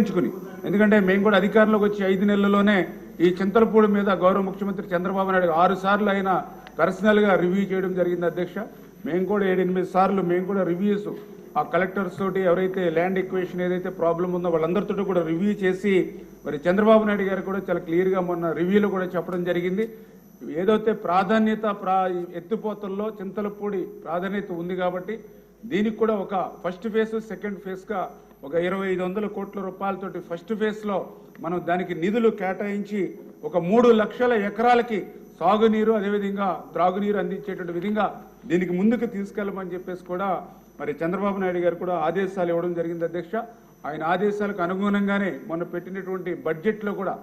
ఎంచుకుని ఎందుకంటే మేము కూడా అధికారంలోకి వచ్చి ఐదు నెలల్లోనే ఈ చింతలపూడి మీద గౌరవ ముఖ్యమంత్రి చంద్రబాబు నాయుడు ఆరు సార్లు ఆయన పర్సనల్గా రివ్యూ చేయడం జరిగింది అధ్యక్ష. మేము కూడా ఏడెనిమిది సార్లు మేము కూడా రివ్యూస్ ఆ కలెక్టర్స్ తోటి ఎవరైతే ల్యాండ్ ఎక్వేషన్ ఏదైతే ప్రాబ్లం ఉందో వాళ్ళందరితో కూడా రివ్యూ చేసి మరి చంద్రబాబు నాయుడు గారు కూడా చాలా క్లియర్గా మొన్న రివ్యూలో కూడా చెప్పడం జరిగింది. ఏదైతే ప్రాధాన్యత ప్రా ఎత్తిపోతల్లో చింతలపూడి ప్రాధాన్యత ఉంది కాబట్టి దీనికి కూడా ఒక ఫస్ట్ ఫేజ్ సెకండ్ ఫేజ్గా ఒక ఇరవై ఐదు వందల కోట్ల రూపాయలతోటి ఫస్ట్ ఫేజ్లో మనం దానికి నిధులు కేటాయించి ఒక మూడు లక్షల ఎకరాలకి సాగునీరు అదేవిధంగా త్రాగునీరు అందించేటువంటి విధంగా దీనికి ముందుకు తీసుకెళ్ళమని చెప్పేసి కూడా మరి చంద్రబాబు నాయుడు గారు కూడా ఆదేశాలు ఇవ్వడం జరిగింది అధ్యక్ష. ఆయన ఆదేశాలకు అనుగుణంగానే మొన్న పెట్టినటువంటి బడ్జెట్లో కూడా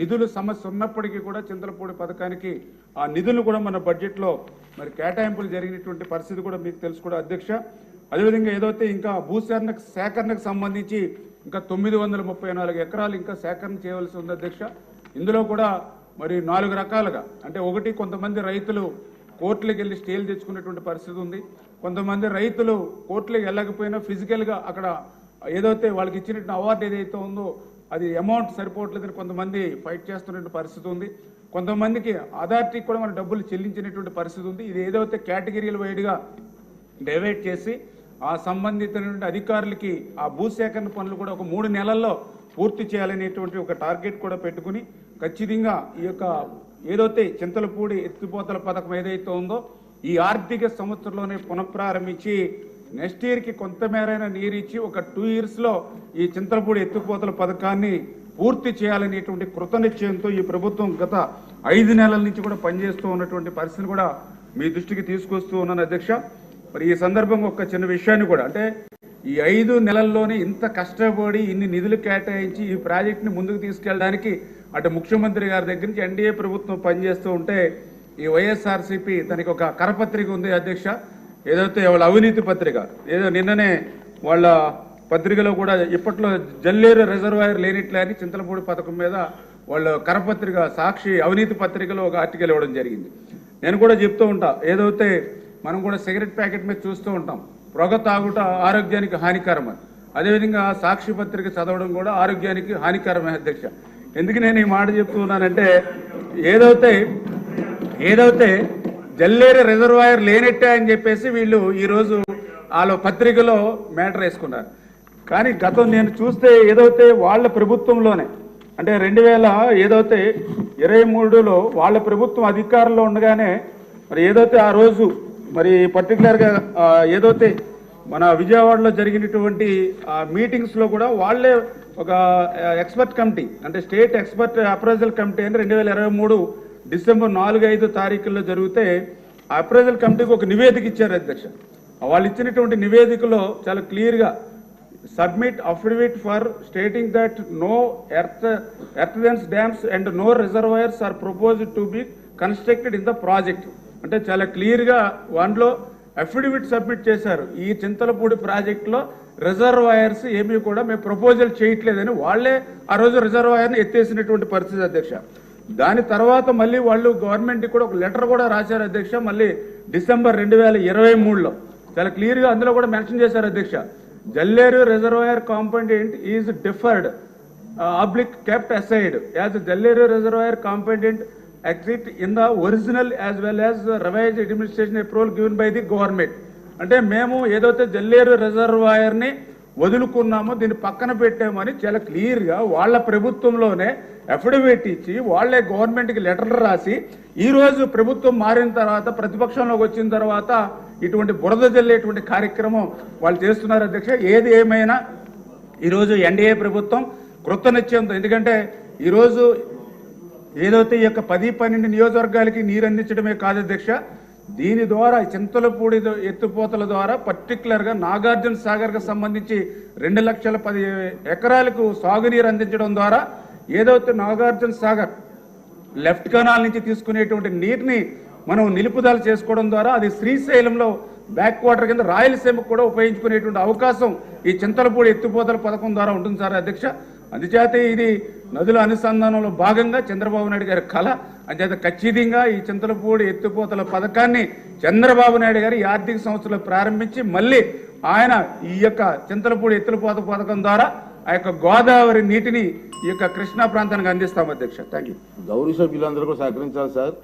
నిధులు సమస్య ఉన్నప్పటికీ కూడా చింతలపూడి పథకానికి ఆ నిధులు కూడా మన బడ్జెట్లో మరి కేటాయింపులు జరిగినటువంటి పరిస్థితి కూడా మీకు తెలుసు కూడా అధ్యక్ష. అదేవిధంగా ఏదైతే ఇంకా భూసేకరణ సేకరణకు సంబంధించి ఇంకా తొమ్మిది వందల ముప్పై నాలుగు ఎకరాలు ఇంకా సేకరణ చేయవలసి ఉంది అధ్యక్ష. ఇందులో కూడా మరి నాలుగు రకాలుగా అంటే ఒకటి కొంతమంది రైతులు కోర్టులకు వెళ్ళి స్టేలు తెచ్చుకునేటువంటి పరిస్థితి ఉంది. కొంతమంది రైతులు కోర్టులకు వెళ్ళకపోయినా ఫిజికల్గా అక్కడ ఏదైతే వాళ్ళకి ఇచ్చినటువంటి అవార్డు ఏదైతే ఉందో అది అమౌంట్ సరిపోవట్లేదని కొంతమంది ఫైట్ చేస్తున్నటువంటి పరిస్థితి ఉంది. కొంతమందికి అథారిటీకి కూడా మన డబ్బులు చెల్లించినటువంటి పరిస్థితి ఉంది. ఇది ఏదైతే కేటగిరీల వైడ్గా డైవర్ట్ చేసి ఆ సంబంధితమైనటువంటి అధికారులకి ఆ భూసేకరణ పనులు కూడా ఒక మూడు నెలల్లో పూర్తి చేయాలనేటువంటి ఒక టార్గెట్ కూడా పెట్టుకుని ఖచ్చితంగా ఈ యొక్క ఏదైతే చింతలపూడి ఎత్తిపోతల పథకం ఏదైతే ఉందో ఈ ఆర్థిక సంవత్సరంలోనే పునఃప్రారంభించి నెక్స్ట్ ఇయర్కి కొంతమేరైనా నీరు ఇచ్చి ఒక టూ ఇయర్స్లో ఈ చింతలపూడి ఎత్తిపోతల పథకాన్ని పూర్తి చేయాలనేటువంటి కృతనిశ్చయంతో ఈ ప్రభుత్వం గత ఐదు నెలల నుంచి కూడా పనిచేస్తూ ఉన్నటువంటి పరిస్థితిని కూడా మీ దృష్టికి తీసుకొస్తూ ఉన్నాను అధ్యక్ష. మరి ఈ సందర్భంగా ఒక చిన్న విషయాన్ని కూడా అంటే ఈ ఐదు నెలల్లోనే ఇంత కష్టపడి ఇన్ని నిధులు కేటాయించి ఈ ప్రాజెక్టుని ముందుకు తీసుకెళ్ళడానికి అటు ముఖ్యమంత్రి గారి దగ్గర నుంచి ఎన్డీఏ ప్రభుత్వం పనిచేస్తూ ఉంటే ఈ వైఎస్ఆర్సీపీ దానికి ఒక కరపత్రిక ఉంది అధ్యక్ష. ఏదైతే వాళ్ళ అవినీతి పత్రిక ఏదో నిన్ననే వాళ్ళ పత్రికలో కూడా ఇప్పట్లో జల్లేరు రిజర్వాయర్ లేనిట్లే అని చింతలపూడి పథకం మీద వాళ్ళ కరపత్రిక సాక్షి అవినీతి పత్రికలో ఒక ఆర్టికల్ ఇవ్వడం జరిగింది. నేను కూడా చెప్తూ ఉంటా ఏదైతే మనం కూడా సిగరెట్ ప్యాకెట్ మీద చూస్తూ ఉంటాం. పొగ తాగుట ఆరోగ్యానికి హానికరం అని. అదేవిధంగా సాక్షి పత్రిక చదవడం కూడా ఆరోగ్యానికి హానికరమే అధ్యక్ష. ఎందుకు నేను ఈ మాట చెప్తున్నానంటే ఏదైతే ఏదైతే జల్లేరు రిజర్వాయర్ లేనట్టే అని చెప్పేసి వీళ్ళు ఈరోజు వాళ్ళ పత్రికలో మ్యాటర్ వేసుకున్నారు. కానీ గతం నేను చూస్తే ఏదైతే వాళ్ళ ప్రభుత్వంలోనే అంటే రెండు వేల ఏదైతే ఇరవై మూడులో వాళ్ళ ప్రభుత్వం అధికారంలో ఉండగానే మరి ఏదైతే ఆ రోజు మరి పర్టికులర్గా ఏదైతే మన విజయవాడలో జరిగినటువంటి మీటింగ్స్లో కూడా వాళ్ళే ఒక ఎక్స్పర్ట్ కమిటీ అంటే స్టేట్ ఎక్స్పర్ట్ అప్రైజల్ కమిటీ అని రెండు వేల ఇరవై మూడు డిసెంబర్ నాలుగు ఐదు తారీఖుల్లో జరిగితే అప్రైజల్ కమిటీకి ఒక నివేదిక ఇచ్చారు అధ్యక్ష. వాళ్ళు ఇచ్చినటువంటి నివేదికలో చాలా క్లియర్గా submit affidavit for stating that no earth earthworks dams and no reservoirs are proposed to be constructed in the project అంటే చాలా క్లియర్గా వాటిలో అఫిడవిట్ సబ్మిట్ చేశారు. ఈ చింతలపూడి ప్రాజెక్టులో రిజర్వాయర్స్ ఏమీ కూడా మేము ప్రపోజల్ చేయట్లేదని వాళ్ళే ఆ రోజు రిజర్వాయర్ని ఎత్తేసినటువంటి పరిస్థితి అధ్యక్ష. దాని తర్వాత మళ్ళీ వాళ్ళు గవర్నమెంట్కి కూడా ఒక లెటర్ కూడా రాశారు అధ్యక్ష మళ్ళీ డిసెంబర్ రెండు వేల ఇరవై మూడులో. చాలా క్లియర్గా అందులో కూడా మెన్షన్ చేశారు అధ్యక్ష. Jalleru reservoir component is deferred oblique kept aside. As Jalleru reservoir component exist in the original as well as revise administration approval given by the government అంటే మేము ఏదైతే జల్లేరు రిజర్వాయర్ని వదులుకున్నామో దీన్ని పక్కన పెట్టామని చాలా క్లియర్గా వాళ్ళ ప్రభుత్వంలోనే అఫిడవిట్ ఇచ్చి వాళ్ళే గవర్నమెంట్కి లెటర్ రాసి ఈరోజు ప్రభుత్వం మారిన తర్వాత ప్రతిపక్షంలోకి వచ్చిన తర్వాత ఇటువంటి బురద జల్లేటువంటి కార్యక్రమం వాళ్ళు చేస్తున్నారు అధ్యక్ష. ఏది ఏమైనా ఈరోజు ఎన్డీఏ ప్రభుత్వం కృతనిశ్చయంతో ఎందుకంటే ఈరోజు ఏదైతే ఈ యొక్క పది పన్నెండు నియోజకవర్గాలకి నీరు అందించడమే కాదు అధ్యక్ష దీని ద్వారా చింతలపూడి ఎత్తుపోతల ద్వారా పర్టికులర్గా నాగార్జున సాగర్కు సంబంధించి రెండు లక్షల పది ఎకరాలకు సాగునీరు అందించడం ద్వారా ఏదైతే నాగార్జున సాగర్ లెఫ్ట్ కెనాల్ నుంచి తీసుకునేటువంటి నీటిని మనం నిలుపుదల చేసుకోవడం ద్వారా అది శ్రీశైలంలో బ్యాక్ వాటర్ కింద రాయలసీమకు కూడా ఉపయోగించుకునేటువంటి అవకాశం ఈ చింతలపూడి ఎత్తిపోతల పథకం ద్వారా ఉంటుంది సార్ అధ్యక్ష. అందుచేత ఇది నదుల అనుసంధానంలో భాగంగా చంద్రబాబు నాయుడు గారి కళ అంచేత ఖచ్చితంగా ఈ చింతలపూడి ఎత్తిపోతల పథకాన్ని చంద్రబాబు నాయుడు గారు ఈ ఆర్థిక సంవత్సరంలో ప్రారంభించి మళ్ళీ ఆయన ఈ యొక్క చింతలపూడి ఎత్తులపోత పథకం ద్వారా ఆ యొక్క గోదావరి నీటిని ఈ యొక్క కృష్ణా ప్రాంతానికి అందిస్తాం అధ్యక్ష. థ్యాంక్ యూ గౌరీ సభ్యులందరూ కూడా సహకరించాలి సార్.